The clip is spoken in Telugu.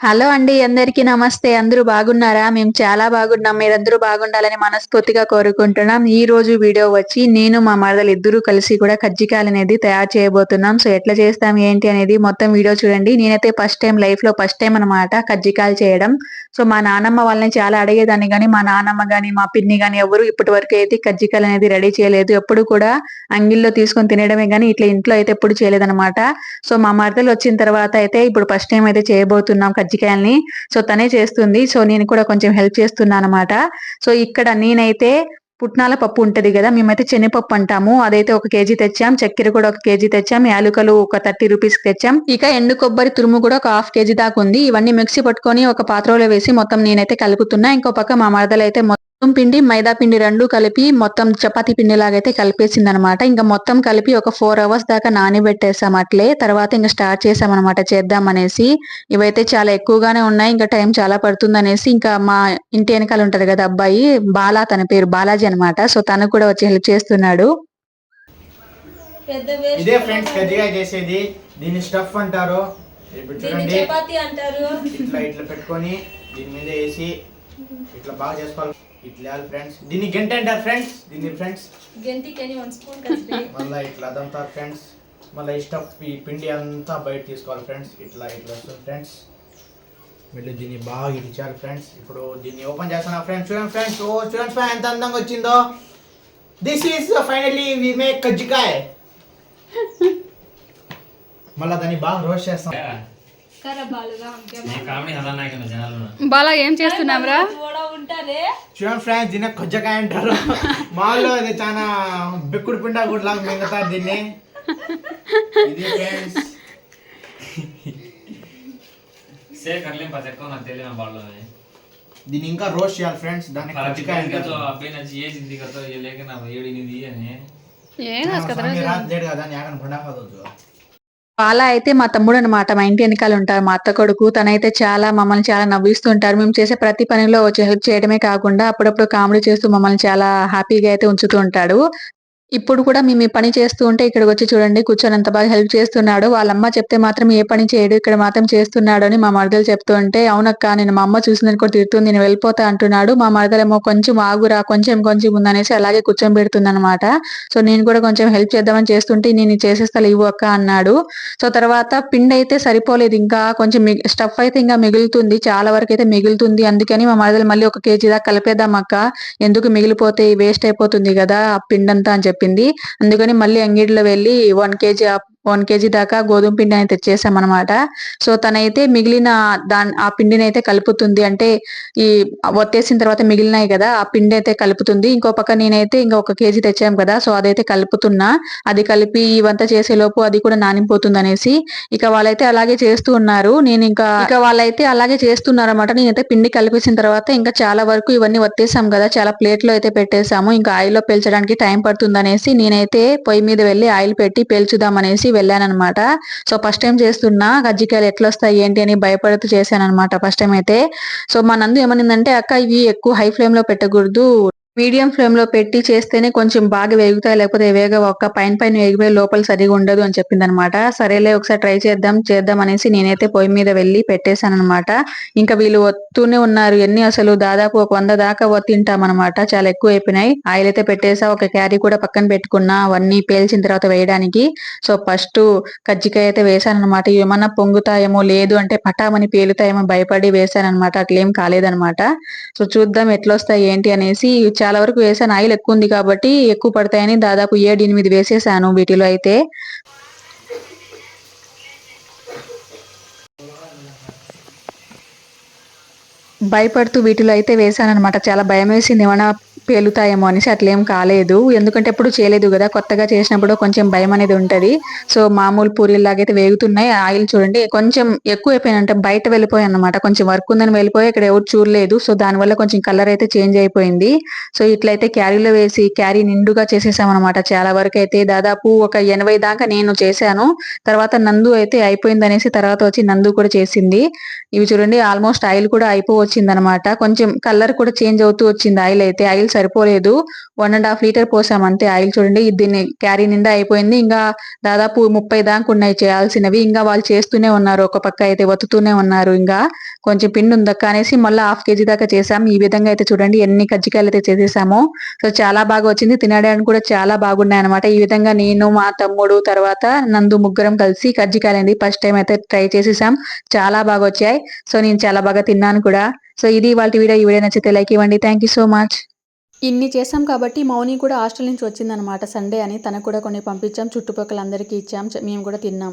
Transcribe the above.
హలో అండి అందరికీ నమస్తే. అందరూ బాగున్నారా? మేము చాలా బాగున్నాం. మీరందరూ బాగుండాలని మనస్ఫూర్తిగా కోరుకుంటున్నాం. ఈ రోజు వీడియో వచ్చి నేను మా మరదలు ఇద్దరు కలిసి కూడా కజ్జికాయలు అనేది తయారు చేయబోతున్నాం. సో ఎట్లా చేస్తాం ఏంటి అనేది మొత్తం వీడియో చూడండి. నేనైతే ఫస్ట్ టైం లైఫ్లో ఫస్ట్ టైం అనమాట కజ్జికాయలు చేయడం. సో మా నానమ్మ వాళ్ళని చాలా అడిగేదాన్ని. కానీ మా నానమ్మ గాని మా పిన్ని గాని ఎవరు ఇప్పటి వరకు అయితే కజ్జికాయలు అనేది రెడీ చేయలేదు. ఎప్పుడు కూడా అంగిల్లో తీసుకొని తినడమే కానీ ఇట్లా ఇంట్లో అయితే ఎప్పుడు చేయలేదన్నమాట. సో మా మరదలు వచ్చిన తర్వాత అయితే ఇప్పుడు ఫస్ట్ టైం అయితే చేయబోతున్నాం కజ్జికాయల్ని సో తనే చేస్తుంది. సో నేను కూడా కొంచెం హెల్ప్ చేస్తున్నాను అనమాట సో ఇక్కడ నేనైతే పుట్నాల పప్పు ఉంటది కదా మేమైతే శనగపప్పు అంటాము. అదైతే ఒక కేజీ తెచ్చాం. చక్కెర కూడా ఒక కేజీ తెచ్చాం. యాలుకలు ఒక థర్టీ రూపీస్ తెచ్చాం. ఇక ఎండు కొబ్బరి తురుము కూడా ఒక హాఫ్ కేజీ దాకా ఉంది. ఇవన్నీ మిక్సీ పట్టుకొని ఒక పాత్రలో వేసి మొత్తం నేనైతే కలుపుతున్నా. ఇంకో పక్క మా మరదలు అయితే పిండి మైదా పిండి రెండు కలిపి మొత్తం చపాతీ పిండి లాగైతే కలిపేసింది అనమాట ఇంకా మొత్తం కలిపి ఒక ఫోర్ అవర్స్ దాకా నానబెట్టేసాం అట్లే. తర్వాత ఇంకా స్టార్ట్ చేసాం అనమాట చేద్దాం అనేసి ఇవైతే చాలా ఎక్కువగానే ఉన్నాయి. ఇంకా టైం చాలా పడుతుంది అనేసి ఇంకా మా ఇంటి వెనకాల ఉంటది కదా అబ్బాయి బాలా తన పేరు బాలాజీ అనమాట. సో తను కూడా వచ్చి హెల్ప్ చేస్తున్నాడు. పెద్ద వేస్ట్ ఇదే ఫ్రెండ్స్ కజ్జికాయ చేసేది. దీన్ని స్టఫ్ అంటారు. ఇప్పుడు దీన్ని చూడండి. చపాతి అంటారు. ఇట్లా ఇట్లా పెట్టుకొని దీని మీద వేసి ఇట్లా బాగా చేసుకోవాలి. ఇట్లా ఫ్రెండ్స్. దీన్ని గంట అంటారు ఫ్రెండ్స్. దీన్ని ఫ్రెండ్స్. గంటికని వన్ స్పూన్ కలిసి మళ్ళీ ఇట్లా అదంతా ఫ్రెండ్స్. మళ్ళీ ఈ స్టఫ్ ఈ పిండి అంతా బయట తీసుకోవాలి ఫ్రెండ్స్. ఇట్లా ఇట్లా వస్తుంది ఫ్రెండ్స్. మళ్ళీ దీన్ని బాగా ఇచ్చారు ఫ్రెండ్స్. ఇప్పుడు దీన్ని ఓపెన్ చేస్తున్నా ఫ్రెండ్స్. చూడండి ఫ్రెండ్స్. ఓ చూడండి ఫ్రెండ్స్. ఎంత అందంగా వచ్చిందో. This is finally we make kajjikaya మళ్ళీ దాన్ని బాగా రోస్ట్ చేస్తాం. బాలా ఏం చేస్తున్నావురా చూడండి ఫ్రెండ్స్ దీన్ని కజ్జకాయ అంటారు. మాలో అది చాలా బెక్కుడు పిండా కూడా లాగా మింగుతారు దీన్ని. ఇది దీన్ని ఇంకా రోస్ట్ చేయాలి ఫ్రెండ్స్ దాన్ని కజ్జికాయ అంటారు. ఏ రాత్రి లేడు కదా అని ఆగని పండా అయితే మా తమ్ముడు అనమాట మా ఇంటి వెనకాల ఉంటారు మా అత్త కొడుకు తనైతే చాలా మమ్మల్ని చాలా నవ్విస్తుంటారు. మేము చేసే ప్రతి పనిలో హెల్ప్ చేయడమే కాకుండా అప్పుడప్పుడు కామెడీ చేస్తూ మమ్మల్ని చాలా హ్యాపీగా అయితే ఉంచుతూ ఉంటాడు. ఇప్పుడు కూడా మేము ఈ పని చేస్తూ ఉంటే ఇక్కడికి వచ్చి చూడండి కూర్చొని ఎంత బాగా హెల్ప్ చేస్తున్నాడు. వాళ్ళమ్మ చెప్తే మాత్రం ఏ పని చేయడు ఇక్కడ మాత్రం చేస్తున్నాడు అని మా మరదలు చెప్తూ ఉంటే అవునక్క నేను మా అమ్మ చూసిందని కూడా తిడుతుంది నేను వెళ్ళిపోతా అంటున్నాడు. మా మరదలేమో కొంచెం ఆగురా కొంచెం కొంచెం ఉందనేసి అలాగే కూర్చొని పెడుతుంది అనమాట సో నేను కూడా కొంచెం హెల్ప్ చేద్దామని చేస్తుంటే నేను చేసేస్తాను చేసేస్తా ఇవ్వు అక్క అన్నాడు. సో తర్వాత పిండి అయితే సరిపోలేదు. ఇంకా కొంచెం స్టఫ్ అయితే ఇంకా మిగులుతుంది చాలా వరకు అయితే మిగులుతుంది. అందుకని మా మరదలు మళ్ళీ ఒక కేజీ దాకా కలిపేద్దాం అక్క. ఎందుకు మిగిలిపోతే వేస్ట్ అయిపోతుంది కదా ఆ పిండంతా అని అని చెప్పింది. అందుకని మళ్ళీ అంగిడిలో వెళ్ళి వన్ కేజీ వన్ కేజీ దాకా గోధుమ పిండి అయితే తెచ్చేసామన్నమాట. సో తనైతే మిగిలిన దాని ఆ పిండిని అయితే కలుపుతుంది. అంటే ఈ ఒత్తేసిన తర్వాత మిగిలినాయి కదా ఆ పిండి అయితే కలుపుతుంది. ఇంకో పక్క నేనైతే ఇంకా ఒక కేజీ తెచ్చాం కదా సో అదైతే కలుపుతున్నా. అది కలిపి ఇవంతా చేసే లోపు అది కూడా నానిపోతుంది అనేసి ఇక వాళ్ళైతే అలాగే చేస్తూ ఉన్నారు. నేను ఇంకా ఇక వాళ్ళైతే అలాగే చేస్తున్నారు అనమాట నేనైతే పిండి కలిపేసిన తర్వాత ఇంకా చాలా వరకు ఇవన్నీ వత్తేసాం కదా చాలా ప్లేట్లో అయితే పెట్టేసాము. ఇంకా ఆయిల్లో పేల్చడానికి టైం పడుతుంది అనేసి నేనైతే పొయ్యి మీద వెళ్ళి ఆయిల్ పెట్టి పేల్చుదాం అనేసి వెళ్ళానమాట సో ఫస్ట్ టైం చేస్తున్నా కజ్జికాయలు ఎట్లా వస్తాయి ఏంటి అని భయపడుతూ చేశాను ఫస్ట్ టైం అయితే. సో మా నందు ఏమనిందంటే అక్క ఇవి ఎక్కువ హై ఫ్లేమ్లో పెట్టకూడదు. మీడియం ఫ్లేమ్లో పెట్టి చేస్తేనే కొంచెం బాగా వేగుతాయి లేకపోతే వేగ ఒక్క పైన పైన వేగిపోయి లోపల సరిగా ఉండదు అని చెప్పింది అనమాట సరేలే ఒకసారి ట్రై చేద్దాం చేద్దాం అనేసి నేనైతే పొయ్యి మీద వెళ్ళి పెట్టేశాను అనమాట ఇంకా వీళ్ళు వస్తూనే ఉన్నారు. ఎన్ని అసలు దాదాపు ఒక వంద దాకా తింటాం అనమాట చాలా ఎక్కువ అయిపోయినాయి. ఆయిల్ అయితే పెట్టేసా ఒక క్యారీ కూడా పక్కన పెట్టుకున్నా అవన్నీ పేల్చిన తర్వాత వేయడానికి. సో ఫస్ట్ కజ్జికాయ అయితే వేసాను అనమాట ఏమన్నా పొంగుతాయేమో లేదు అంటే పటామని పేలుతాయేమో భయపడి వేసాను అనమాట అట్లేం కాలేదనమాట. సో చూద్దాం ఎట్లొస్తాయి ఏంటి అనేసి చాలా వరకు వేసాను. ఆయిల్ ఎక్కువ ఉంది కాబట్టి ఎక్కువ పడతాయని దాదాపు ఏడు ఎనిమిది వేసేసాను వీటిలో అయితే. భయపడుతూ వీటిలో అయితే వేసానన్నమాట. చాలా భయం వేసింది ఏమైనా పేలుతాయేమో అనేసి అట్లేం కాలేదు. ఎందుకంటే ఎప్పుడు చేయలేదు కదా కొత్తగా చేసినప్పుడు కొంచెం భయం అనేది ఉంటది. సో మామూలు పూరీలాగైతే వేగుతున్నాయి. ఆయిల్ చూడండి కొంచెం ఎక్కువ అయిపోయినంటే బయట వెళ్ళిపోయాయి అనమాట కొంచెం వర్క్ ఉందని వెళ్ళిపోయి ఇక్కడ ఎవరు చూడలేదు. సో దానివల్ల కొంచెం కలర్ అయితే చేంజ్ అయిపోయింది. సో ఇట్లయితే క్యారీలో వేసి క్యారీ నిండుగా చేసేసామన్నమాట చాలా వరకు అయితే దాదాపు ఒక ఎనభై దాకా నేను చేశాను. తర్వాత నందు అయితే అయిపోయింది అనేసి తర్వాత వచ్చి నందు కూడా చేసింది. ఇవి చూడండి ఆల్మోస్ట్ ఆయిల్ కూడా అయిపోవచ్చింది అనమాట కొంచెం కలర్ కూడా చేంజ్ అవుతూ వచ్చింది ఆయిల్ అయితే. ఆయిల్ సరిపోలేదు. వన్ అండ్ హాఫ్ లీటర్ పోసాం అంతే. ఆయిల్ చూడండి దీన్ని క్యారీ నిండా అయిపోయింది. ఇంకా దాదాపు ముప్పై దాకా ఉన్నాయి చేయాల్సినవి. ఇంకా వాళ్ళు చేస్తూనే ఉన్నారు. ఒక పక్క అయితే వత్తుతూనే ఉన్నారు. ఇంకా కొంచెం పిండి ఉందక్క అనేసి మళ్ళీ హాఫ్ కేజీ దాకా చేసాం. ఈ విధంగా అయితే చూడండి ఎన్ని కజ్జికాయలు అయితే చేసేసామో. సో చాలా బాగా వచ్చింది. తినడానికి కూడా చాలా బాగున్నాయి అనమాట ఈ విధంగా నేను మా తమ్ముడు తర్వాత నందు ముగ్గురం కలిసి కజ్జికాయలు అనేది ఫస్ట్ టైం అయితే ట్రై చేసేసాం. చాలా బాగా వచ్చాయి. సో నేను చాలా బాగా తిన్నాను కూడా. సో ఇది వాళ్ళ వీడియో. ఈ వీడియో నచ్చితే లైక్ ఇవ్వండి. థ్యాంక్ యూ సో మచ్ ఇన్ని చేసాం కాబట్టి మౌని కూడా హాస్టల్ నుంచి వచ్చిందనమాట సండే అని తనకు కూడా కొన్ని పంపించాం. చుట్టుపక్కల అందరికీ ఇచ్చాం. మేము కూడా తిన్నాం.